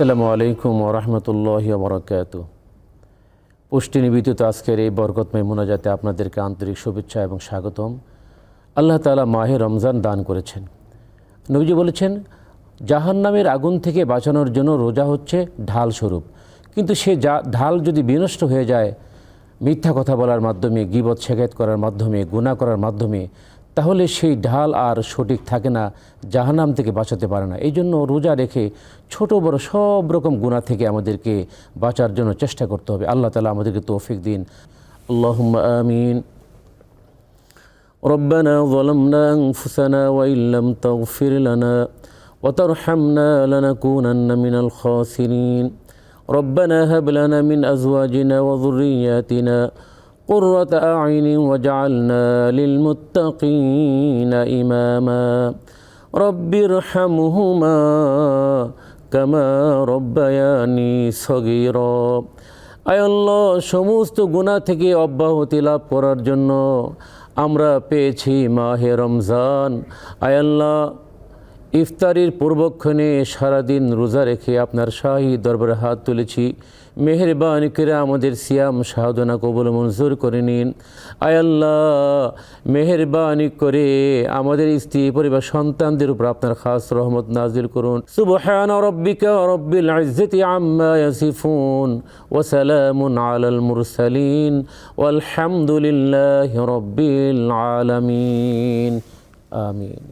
আসসালামু আলাইকুম ওরহমতুল্লাহ বরকাত পুষ্টি নিবেদিত আজকের এই বরকতময় মোনাজাতে আপনাদেরকে আন্তরিক শুভেচ্ছা এবং স্বাগতম। আল্লাহ তাআলা মাহে রমজান দান করেছেন। নবীজি বলেছেন, জাহান্নামের আগুন থেকে বাঁচানোর জন্য রোজা হচ্ছে ঢাল স্বরূপ কিন্তু সে যা ঢাল যদি বিনষ্ট হয়ে যায়, মিথ্যা কথা বলার মাধ্যমে, গিবত শেখায়ত করার মাধ্যমে গুণা করার মাধ্যমে তাহলে সেই ঢাল আর সঠিক থাকে না জাহান্নাম থেকে বাঁচাতে পারে না এই জন্য রোজা রেখে ছোট বড় সব রকম গুণা থেকে আমাদেরকে বাঁচার জন্য চেষ্টা করতে হবে আল্লাহ তালা আমাদেরকে তৌফিক দিন আল্লাহ আমিন ربنا ظلمنا أنفسنا وإن لم تغفر لنا وترحمنا لنكونن من الخاسرين ربنا هب لنا من أزواجنا وذرياتنا قرة أعين واجعلنا للمتقين إماما رب ارحمهما كما ربياني صغيرا আয় আল্লাহ সমস্ত গুণা থেকে অব্যাহতি লাভ করার জন্য আমরা পেয়েছি মাহে রমজান আয় আল্লাহ ইফতারির পূর্বক্ষণে সারাদিন রোজা রেখে আপনার শাহী দরবারে হাত তুলেছি। মেহরবানি করে আমাদের সিয়াম সাধনা কবল মঞ্জুর করে নিন। আয়াল্লাহ মেহরবানি করে আমাদের স্ত্রী, পরিবার, সন্তানদের উপর আপনার খাস রহমত নাজিল করুন। সুবহান রব্বিকা রব্বিল ইজ্জতি আম্মা ইয়াসিফুন ওয়া সালামুন আলাল মুরসালিন। ওয়ালহামদুলিল্লাহি রব্বিল আলামিন। আমিন।